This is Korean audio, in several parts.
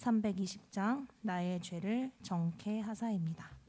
320장 나의 죄를 정케 하사입니다.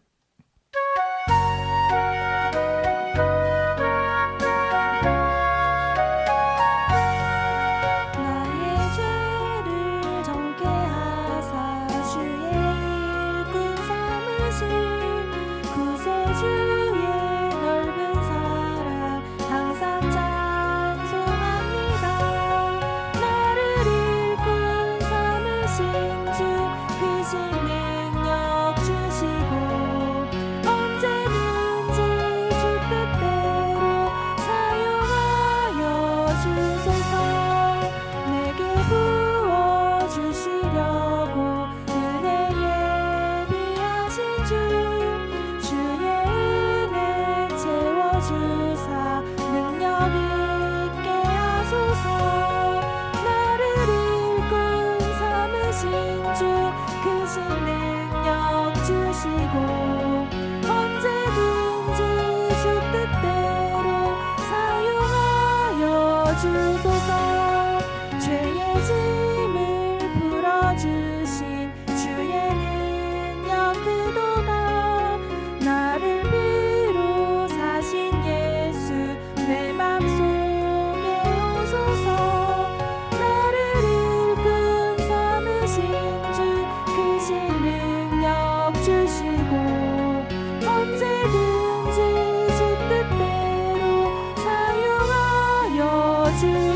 사용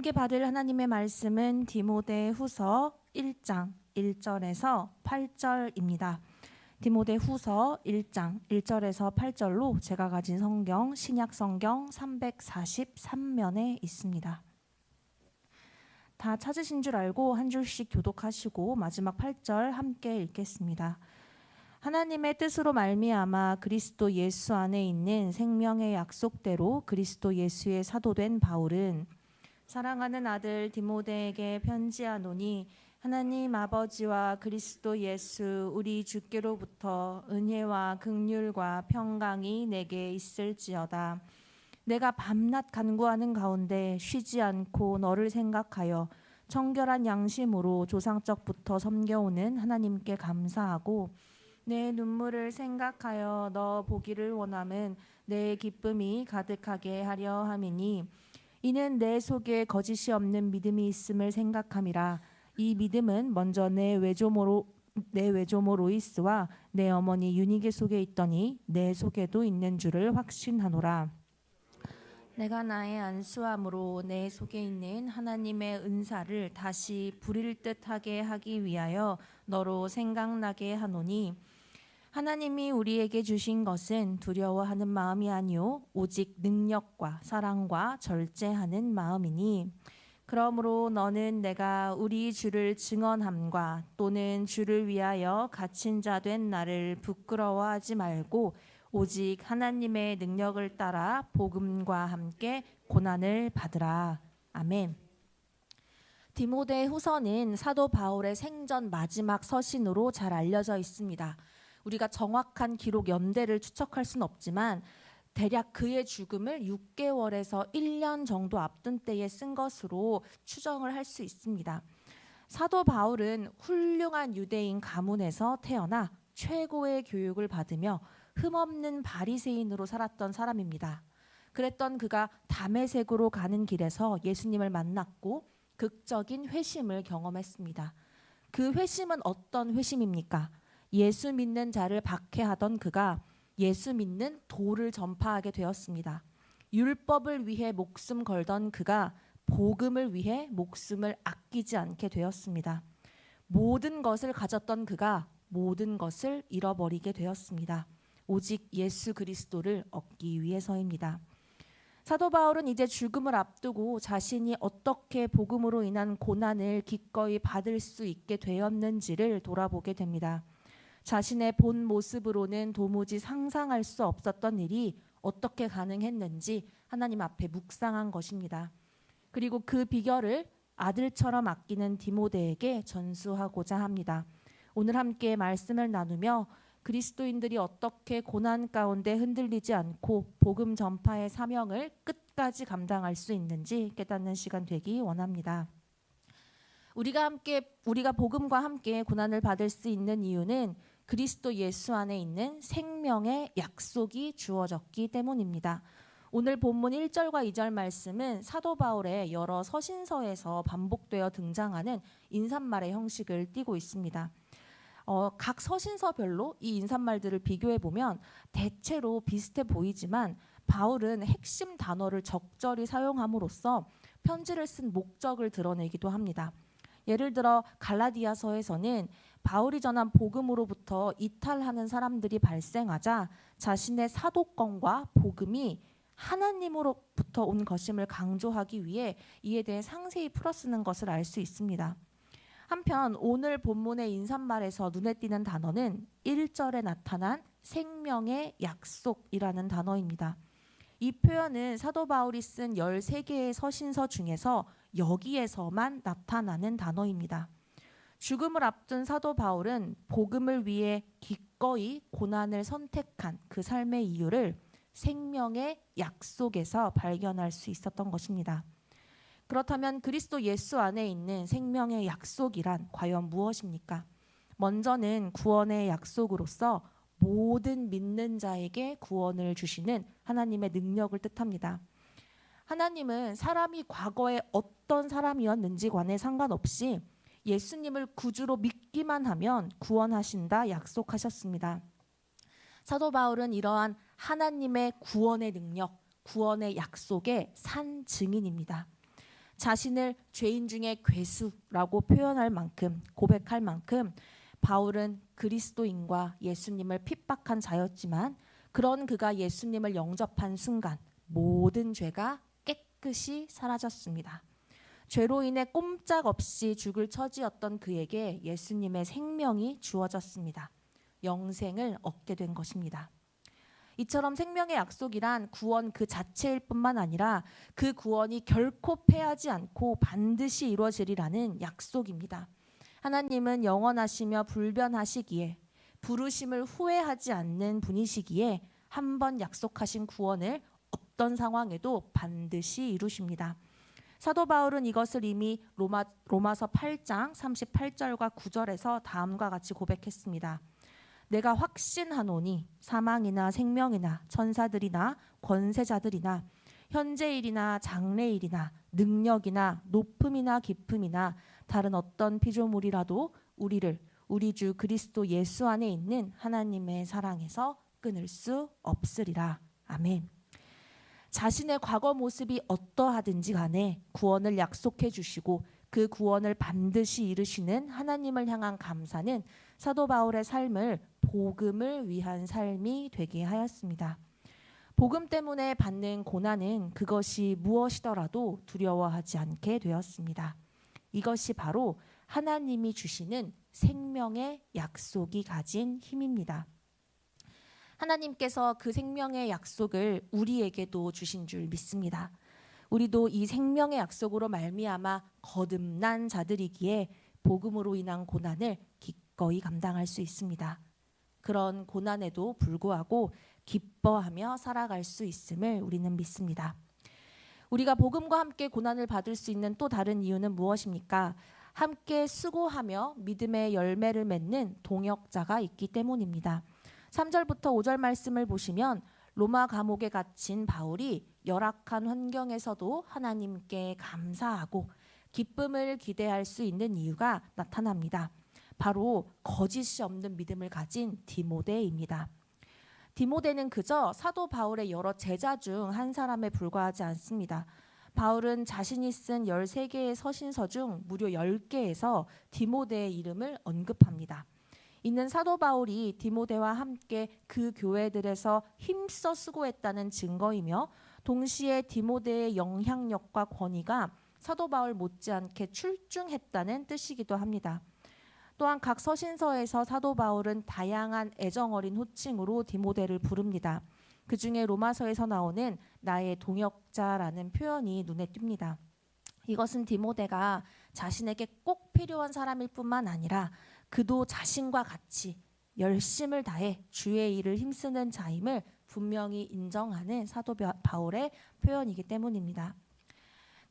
함께 받을 하나님의 말씀은 디모데 후서 1장 1절에서 8절입니다. 디모데 후서 1장 1절에서 8절로 제가 가진 성경 신약 성경 343면에 있습니다. 다 찾으신 줄 알고 한 줄씩 교독하시고 마지막 8절 함께 읽겠습니다. 하나님의 뜻으로 말미암아 그리스도 예수 안에 있는 생명의 약속대로 그리스도 예수의 사도된 바울은 사랑하는 아들 디모데에게 편지하노니 하나님 아버지와 그리스도 예수 우리 주께로부터 은혜와 긍휼과 평강이 내게 있을지어다. 내가 밤낮 간구하는 가운데 쉬지 않고 너를 생각하여 청결한 양심으로 조상적부터 섬겨오는 하나님께 감사하고 내 눈물을 생각하여 너 보기를 원함은 내 기쁨이 가득하게 하려 함이니 이는 내 속에 거짓이 없는 믿음이 있음을 생각함이라 이 믿음은 먼저 내 외조모로 내 외조모 로이스와 내 어머니 유니게 속에 있더니 내 속에도 있는 줄을 확신하노라. 내가 나의 안수함으로 내 속에 있는 하나님의 은사를 다시 부릴 듯하게 하기 위하여 너로 생각나게 하노니 하나님이 우리에게 주신 것은 두려워하는 마음이 아니요 오직 능력과 사랑과 절제하는 마음이니 그러므로 너는 내가 우리 주를 증언함과 또는 주를 위하여 갇힌 자 된 나를 부끄러워하지 말고 오직 하나님의 능력을 따라 복음과 함께 고난을 받으라. 아멘. 디모데 후서는 사도 바울의 생전 마지막 서신으로 잘 알려져 있습니다. 우리가 정확한 기록 연대를 추측할 수는 없지만 대략 그의 죽음을 6개월에서 1년 정도 앞둔 때에 쓴 것으로 추정을 할 수 있습니다. 사도 바울은 훌륭한 유대인 가문에서 태어나 최고의 교육을 받으며 흠없는 바리새인으로 살았던 사람입니다. 그랬던 그가 담에색으로 가는 길에서 예수님을 만났고 극적인 회심을 경험했습니다. 그 회심은 어떤 회심입니까? 예수 믿는 자를 박해하던 그가 예수 믿는 도를 전파하게 되었습니다. 율법을 위해 목숨 걸던 그가 복음을 위해 목숨을 아끼지 않게 되었습니다. 모든 것을 가졌던 그가 모든 것을 잃어버리게 되었습니다. 오직 예수 그리스도를 얻기 위해서입니다. 사도 바울은 이제 죽음을 앞두고 자신이 어떻게 복음으로 인한 고난을 기꺼이 받을 수 있게 되었는지를 돌아보게 됩니다. 자신의 본 모습으로는 도무지 상상할 수 없었던 일이 어떻게 가능했는지 하나님 앞에 묵상한 것입니다. 그리고 그 비결을 아들처럼 아끼는 디모데에게 전수하고자 합니다. 오늘 함께 말씀을 나누며 그리스도인들이 어떻게 고난 가운데 흔들리지 않고 복음 전파의 사명을 끝까지 감당할 수 있는지 깨닫는 시간 되기 원합니다. 우리가 함께 우리가 복음과 함께 고난을 받을 수 있는 이유는 그리스도 예수 안에 있는 생명의 약속이 주어졌기 때문입니다. 오늘 본문 1절과 2절 말씀은 사도 바울의 여러 서신서에서 반복되어 등장하는 인사말의 형식을 띠고 있습니다. 어, 각 서신서별로 이 인사말들을 비교해 보면 대체로 비슷해 보이지만 바울은 핵심 단어를 적절히 사용함으로써 편지를 쓴 목적을 드러내기도 합니다. 예를 들어 갈라디아서에서는 바울이 전한 복음으로부터 이탈하는 사람들이 발생하자 자신의 사도권과 복음이 하나님으로부터 온 것임을 강조하기 위해 이에 대해 상세히 풀어쓰는 것을 알 수 있습니다. 한편 오늘 본문의 인사말에서 눈에 띄는 단어는 1절에 나타난 생명의 약속이라는 단어입니다. 이 표현은 사도 바울이 쓴 13개의 서신서 중에서 여기에서만 나타나는 단어입니다. 죽음을 앞둔 사도 바울은 복음을 위해 기꺼이 고난을 선택한 그 삶의 이유를 생명의 약속에서 발견할 수 있었던 것입니다. 그렇다면 그리스도 예수 안에 있는 생명의 약속이란 과연 무엇입니까? 먼저는 구원의 약속으로서 모든 믿는 자에게 구원을 주시는 하나님의 능력을 뜻합니다. 하나님은 사람이 과거에 어떤 사람이었는지 관해 상관없이 예수님을 구주로 믿기만 하면 구원하신다 약속하셨습니다. 사도 바울은 이러한 하나님의 구원의 능력, 구원의 약속의 산 증인입니다. 자신을 죄인 중에 괴수라고 표현할 만큼 고백할 만큼 바울은 그리스도인과 예수님을 핍박한 자였지만 그런 그가 예수님을 영접한 순간 모든 죄가 깨끗이 사라졌습니다. 죄로 인해 꼼짝없이 죽을 처지였던 그에게 예수님의 생명이 주어졌습니다. 영생을 얻게 된 것입니다. 이처럼 생명의 약속이란 구원 그 자체일 뿐만 아니라 그 구원이 결코 패하지 않고 반드시 이루어지리라는 약속입니다. 하나님은 영원하시며 불변하시기에 부르심을 후회하지 않는 분이시기에 한 번 약속하신 구원을 어떤 상황에도 반드시 이루십니다. 사도 바울은 이것을 이미 로마, 로마서 8장 38절과 9절에서 다음과 같이 고백했습니다. 내가 확신하노니 사망이나 생명이나 천사들이나 권세자들이나 현재일이나 장래일이나 능력이나 높음이나 깊음이나 다른 어떤 피조물이라도 우리를 우리 주 그리스도 예수 안에 있는 하나님의 사랑에서 끊을 수 없으리라. 아멘. 자신의 과거 모습이 어떠하든지 간에 구원을 약속해 주시고 그 구원을 반드시 이루시는 하나님을 향한 감사는 사도 바울의 삶을 복음을 위한 삶이 되게 하였습니다. 복음 때문에 받는 고난은 그것이 무엇이더라도 두려워하지 않게 되었습니다. 이것이 바로 하나님이 주시는 생명의 약속이 가진 힘입니다. 하나님께서 그 생명의 약속을 우리에게도 주신 줄 믿습니다. 우리도 이 생명의 약속으로 말미암아 거듭난 자들이기에 복음으로 인한 고난을 기꺼이 감당할 수 있습니다. 그런 고난에도 불구하고 기뻐하며 살아갈 수 있음을 우리는 믿습니다. 우리가 복음과 함께 고난을 받을 수 있는 또 다른 이유는 무엇입니까? 함께 수고하며 믿음의 열매를 맺는 동역자가 있기 때문입니다. 3절부터 5절 말씀을 보시면 로마 감옥에 갇힌 바울이 열악한 환경에서도 하나님께 감사하고 기쁨을 기대할 수 있는 이유가 나타납니다. 바로 거짓이 없는 믿음을 가진 디모데입니다. 디모데는 그저 사도 바울의 여러 제자 중 한 사람에 불과하지 않습니다. 바울은 자신이 쓴 13개의 서신서 중 무려 10개에서 디모데의 이름을 언급합니다. 이는 사도 바울이 디모데와 함께 그 교회들에서 힘써 수고했다는 증거이며 동시에 디모데의 영향력과 권위가 사도 바울 못지않게 출중했다는 뜻이기도 합니다. 또한 각 서신서에서 사도 바울은 다양한 애정 어린 호칭으로 디모데를 부릅니다. 그 중에 로마서에서 나오는 나의 동역자라는 표현이 눈에 띕니다. 이것은 디모데가 자신에게 꼭 필요한 사람일 뿐만 아니라 그도 자신과 같이 열심을 다해 주의 일을 힘쓰는 자임을 분명히 인정하는 사도 바울의 표현이기 때문입니다.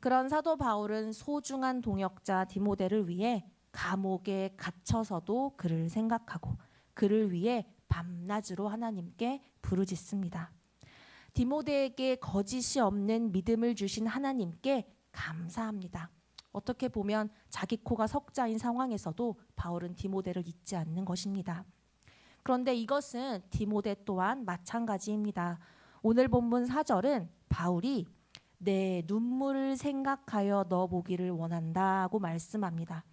그런 사도 바울은 소중한 동역자 디모데를 위해 감옥에 갇혀서도 그를 생각하고 그를 위해 밤낮으로 하나님께 부르짖습니다. 디모데에게 거짓이 없는 믿음을 주신 하나님께 감사합니다. 어떻게 보면 자기 코가 석자인 상황에서도 바울은 디모데를 잊지 않는 것입니다. 그런데 이것은 디모데 또한 마찬가지입니다. 오늘 본문 4절은 바울이 내 눈물을 생각하여 너 보기를 원한다고 말씀합니다.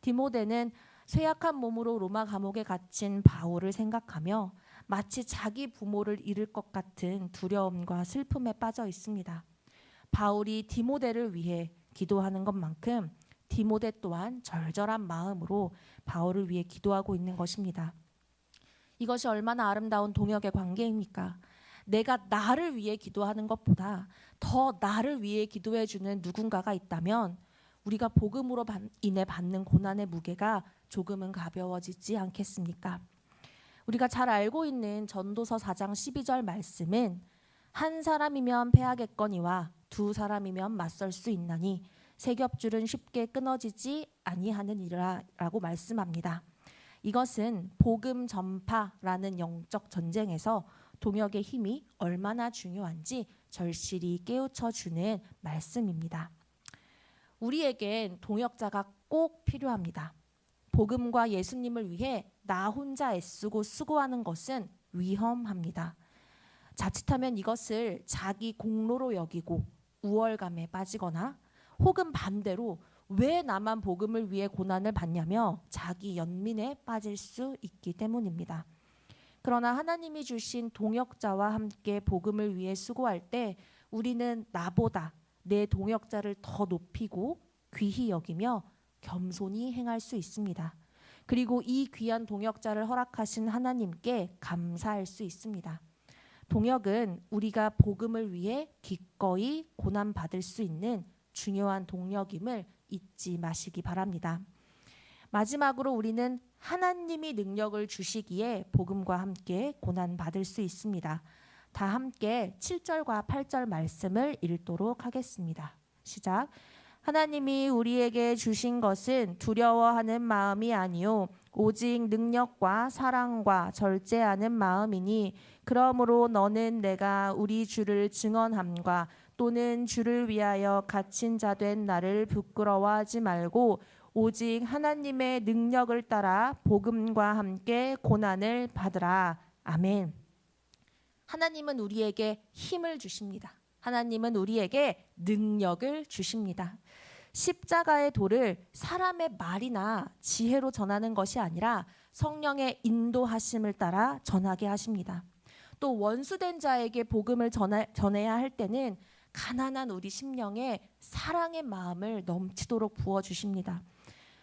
디모데는 쇠약한 몸으로 로마 감옥에 갇힌 바울을 생각하며 마치 자기 부모를 잃을 것 같은 두려움과 슬픔에 빠져 있습니다. 바울이 디모데를 위해 기도하는 것만큼 디모데 또한 절절한 마음으로 바울을 위해 기도하고 있는 것입니다. 이것이 얼마나 아름다운 동역의 관계입니까? 내가 나를 위해 기도하는 것보다 더 나를 위해 기도해 주는 누군가가 있다면 우리가 복음으로 인해 받는 고난의 무게가 조금은 가벼워지지 않겠습니까? 우리가 잘 알고 있는 전도서 4장 12절 말씀은 한 사람이면 패하겠거니와 두 사람이면 맞설 수 있나니 세 겹줄은 쉽게 끊어지지 아니하느니라라고 말씀합니다. 이것은 복음 전파라는 영적 전쟁에서 동역의 힘이 얼마나 중요한지 절실히 깨우쳐 주는 말씀입니다. 우리에겐 동역자가 꼭 필요합니다. 복음과 예수님을 위해 나 혼자 애쓰고 수고하는 것은 위험합니다. 자칫하면 이것을 자기 공로로 여기고 우월감에 빠지거나 혹은 반대로 왜 나만 복음을 위해 고난을 받냐며 자기 연민에 빠질 수 있기 때문입니다. 그러나 하나님이 주신 동역자와 함께 복음을 위해 수고할 때 우리는 나보다 내 동역자를 더 높이고 귀히 여기며 겸손히 행할 수 있습니다. 그리고 이 귀한 동역자를 허락하신 하나님께 감사할 수 있습니다. 동역은 우리가 복음을 위해 기꺼이 고난 받을 수 있는 중요한 동력임을 잊지 마시기 바랍니다. 마지막으로 우리는 하나님이 능력을 주시기에 복음과 함께 고난 받을 수 있습니다. 다 함께 7절과 8절 말씀을 읽도록 하겠습니다. 시작. 하나님이 우리에게 주신 것은 두려워하는 마음이 아니요 오직 능력과 사랑과 절제하는 마음이니 그러므로 너는 내가 우리 주를 증언함과 또는 주를 위하여 갇힌 자 된 나를 부끄러워하지 말고 오직 하나님의 능력을 따라 복음과 함께 고난을 받으라. 아멘. 하나님은 우리에게 힘을 주십니다. 하나님은 우리에게 능력을 주십니다. 십자가의 도를 사람의 말이나 지혜로 전하는 것이 아니라 성령의 인도하심을 따라 전하게 하십니다. 또 원수된 자에게 복음을 전하, 전해야 할 때는 가난한 우리 심령에 사랑의 마음을 넘치도록 부어 주십니다.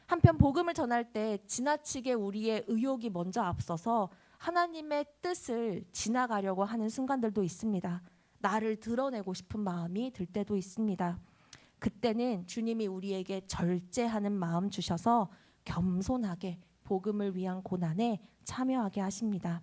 한편 복음을 전할 때 지나치게 우리의 의욕이 먼저 앞서서 하나님의 뜻을 지나가려고 하는 순간들도 있습니다. 나를 드러내고 싶은 마음이 들 때도 있습니다. 그때는 주님이 우리에게 절제하는 마음 주셔서 겸손하게 복음을 위한 고난에 참여하게 하십니다.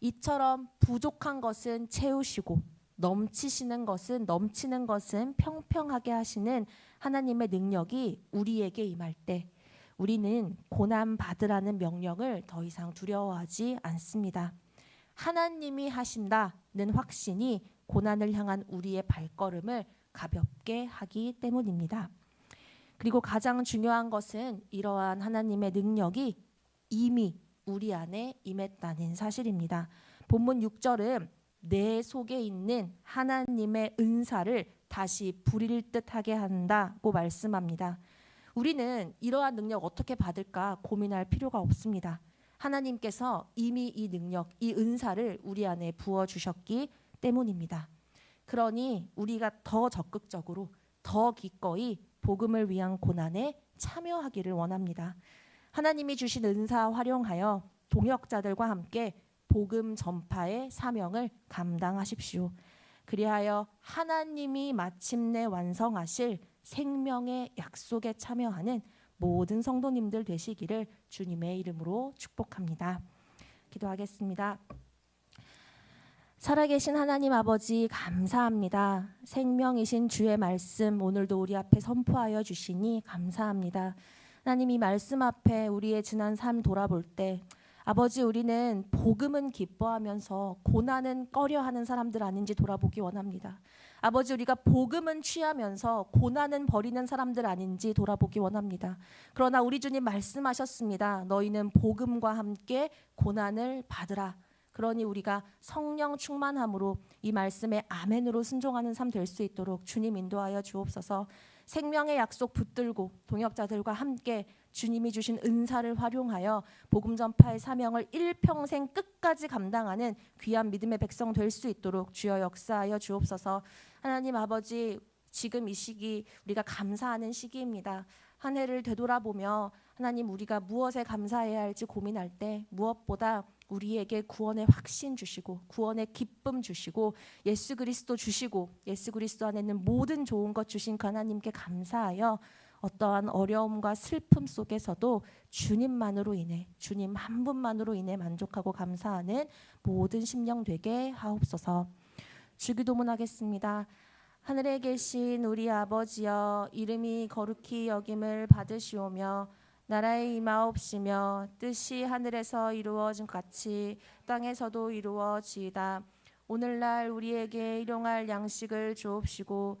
이처럼 부족한 것은 채우시고 넘치시는 것은 넘치는 것은 평평하게 하시는 하나님의 능력이 우리에게 임할 때 우리는 고난 받으라는 명령을 더 이상 두려워하지 않습니다. 하나님이 하신다는 확신이 고난을 향한 우리의 발걸음을 가볍게 하기 때문입니다. 그리고 가장 중요한 것은 이러한 하나님의 능력이 이미 우리 안에 임했다는 사실입니다. 본문 6절은 내 속에 있는 하나님의 은사를 다시 부릴 듯하게 한다고 말씀합니다. 우리는 이러한 능력 어떻게 받을까 고민할 필요가 없습니다. 하나님께서 이미 이 능력, 이 은사를 우리 안에 부어 주셨기 때문입니다. 그러니 우리가 더 적극적으로 더 기꺼이 복음을 위한 고난에 참여하기를 원합니다. 하나님이 주신 은사 활용하여 동역자들과 함께 복음 전파의 사명을 감당하십시오. 그리하여 하나님이 마침내 완성하실 생명의 약속에 참여하는 모든 성도님들 되시기를 주님의 이름으로 축복합니다. 기도하겠습니다. 살아계신 하나님 아버지 감사합니다. 생명이신 주의 말씀 오늘도 우리 앞에 선포하여 주시니 감사합니다. 하나님 이 말씀 앞에 우리의 지난 삶 돌아볼 때 아버지 우리는 복음은 기뻐하면서 고난은 꺼려하는 사람들 아닌지 돌아보기 원합니다. 아버지 우리가 복음은 취하면서 고난은 버리는 사람들 아닌지 돌아보기 원합니다. 그러나 우리 주님 말씀하셨습니다. 너희는 복음과 함께 고난을 받으라. 그러니 우리가 성령 충만함으로 이 말씀에 아멘으로 순종하는 삶 될 수 있도록 주님 인도하여 주옵소서. 생명의 약속 붙들고 동역자들과 함께 주님이 주신 은사를 활용하여 복음 전파의 사명을 일평생 끝까지 감당하는 귀한 믿음의 백성 될 수 있도록 주여 역사하여 주옵소서. 하나님 아버지 지금 이 시기 우리가 감사하는 시기입니다. 한 해를 되돌아보며 하나님 우리가 무엇에 감사해야 할지 고민할 때 무엇보다 우리에게 구원의 확신 주시고 구원의 기쁨 주시고 예수 그리스도 주시고 예수 그리스도 안에 있는 모든 좋은 것 주신 그 하나님께 감사하여 어떠한 어려움과 슬픔 속에서도 주님만으로 인해 주님 한 분만으로 인해 만족하고 감사하는 모든 심령 되게 하옵소서. 주기도문하겠습니다. 하늘에 계신 우리 아버지여 이름이 거룩히 여김을 받으시오며 나라의 임하옵시며 뜻이 하늘에서 이루어진 같이 땅에서도 이루어지이다. 오늘날 우리에게 일용할 양식을 주옵시고